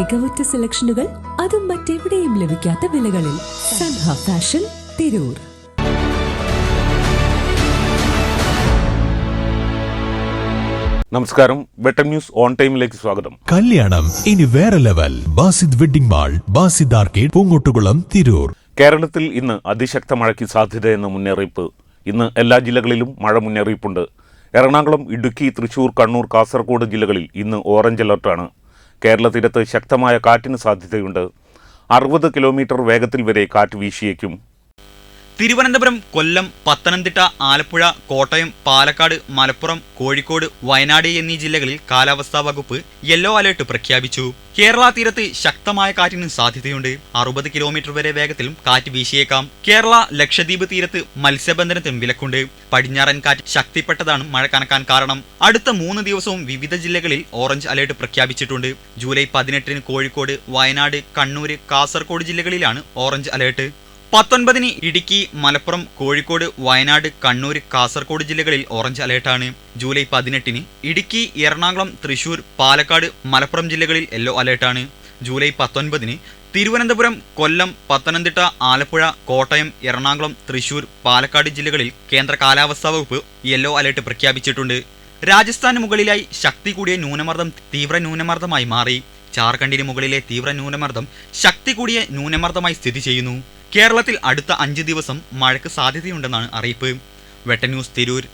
മികവുറ്റ സെലക്ഷനുകൾ അതും മറ്റെവിടെയും ലഭിക്കാത്ത വിലകളിൽ സൻഹ ഫാഷൻ തിരൂർ. നമസ്കാരം. വെട്ടം ന്യൂസ് ഓൺ ടൈമിലേക്ക് സ്വാഗതം. കല്യാണം ഇനി വേറെ level. Basid wedding mall Basid arcade Poongottukulam Tirur. കേരളത്തിൽ ഇന്ന് അതിശക്ത മഴയ്ക്ക് സാധ്യതയെന്ന മുന്നറിയിപ്പ്. ഇന്ന് എല്ലാ ജില്ലകളിലും മഴ മുന്നറിയിപ്പുണ്ട്. എറണാകുളം ഇടുക്കി തൃശൂർ കണ്ണൂർ കാസർഗോഡ് ജില്ലകളിൽ ഇന്ന് ഓറഞ്ച് അലർട്ടാണ് കേരള തീരത്ത് ശക്തമായ കാറ്റിന് സാധ്യതയുണ്ട്. അറുപത് കിലോമീറ്റർ വേഗത്തിൽ വരെ കാറ്റ് വീശിയേക്കും. തിരുവനന്തപുരം കൊല്ലം പത്തനംതിട്ട ആലപ്പുഴ കോട്ടയം പാലക്കാട് മലപ്പുറം കോഴിക്കോട് വയനാട് എന്നീ ജില്ലകളിൽ കാലാവസ്ഥാ വകുപ്പ് യെല്ലോ അലേർട്ട് പ്രഖ്യാപിച്ചു. കേരള തീരത്ത് ശക്തമായ കാറ്റിന് സാധ്യതയുണ്ട്. അറുപത് കിലോമീറ്റർ വരെ വേഗത്തിലും കാറ്റ് വീശിയേക്കാം. കേരള ലക്ഷദ്വീപ് തീരത്ത് മത്സ്യബന്ധനത്തിനും വിലക്കുണ്ട്. പടിഞ്ഞാറൻ കാറ്റ് ശക്തിപ്പെട്ടതാണ് മഴ കനക്കാൻ കാരണം. അടുത്ത മൂന്ന് ദിവസവും വിവിധ ജില്ലകളിൽ ഓറഞ്ച് അലേർട്ട് പ്രഖ്യാപിച്ചിട്ടുണ്ട്. ജൂലൈ പതിനെട്ടിന് കോഴിക്കോട് വയനാട് കണ്ണൂര് കാസർഗോഡ് ജില്ലകളിലാണ് ഓറഞ്ച് അലേർട്ട്. പത്തൊൻപതിന് ഇടുക്കി മലപ്പുറം കോഴിക്കോട് വയനാട് കണ്ണൂർ കാസർഗോഡ് ജില്ലകളിൽ ഓറഞ്ച് അലേർട്ടാണ്. ജൂലൈ പതിനെട്ടിന് ഇടുക്കി എറണാകുളം തൃശൂർ പാലക്കാട് മലപ്പുറം ജില്ലകളിൽ യെല്ലോ അലേർട്ടാണ്. ജൂലൈ പത്തൊൻപതിന് തിരുവനന്തപുരം കൊല്ലം പത്തനംതിട്ട ആലപ്പുഴ കോട്ടയം എറണാകുളം തൃശൂർ പാലക്കാട് ജില്ലകളിൽ കേന്ദ്ര കാലാവസ്ഥാ വകുപ്പ് യെല്ലോ അലേർട്ട് പ്രഖ്യാപിച്ചിട്ടുണ്ട്. രാജസ്ഥാന് മുകളിലായി ശക്തി കൂടിയ ന്യൂനമർദ്ദം തീവ്ര ന്യൂനമർദ്ദമായി മാറി. ജാർഖണ്ഡിന് മുകളിലെ തീവ്ര ന്യൂനമർദ്ദം ശക്തി കൂടിയ ന്യൂനമർദ്ദമായി സ്ഥിതി ചെയ്യുന്നു. കേരളത്തിൽ അടുത്ത അഞ്ച് ദിവസം മഴയ്ക്ക് സാധ്യതയുണ്ടെന്നാണ് അറിയിപ്പ്. വെട്ടന്യൂസ് തിരൂർ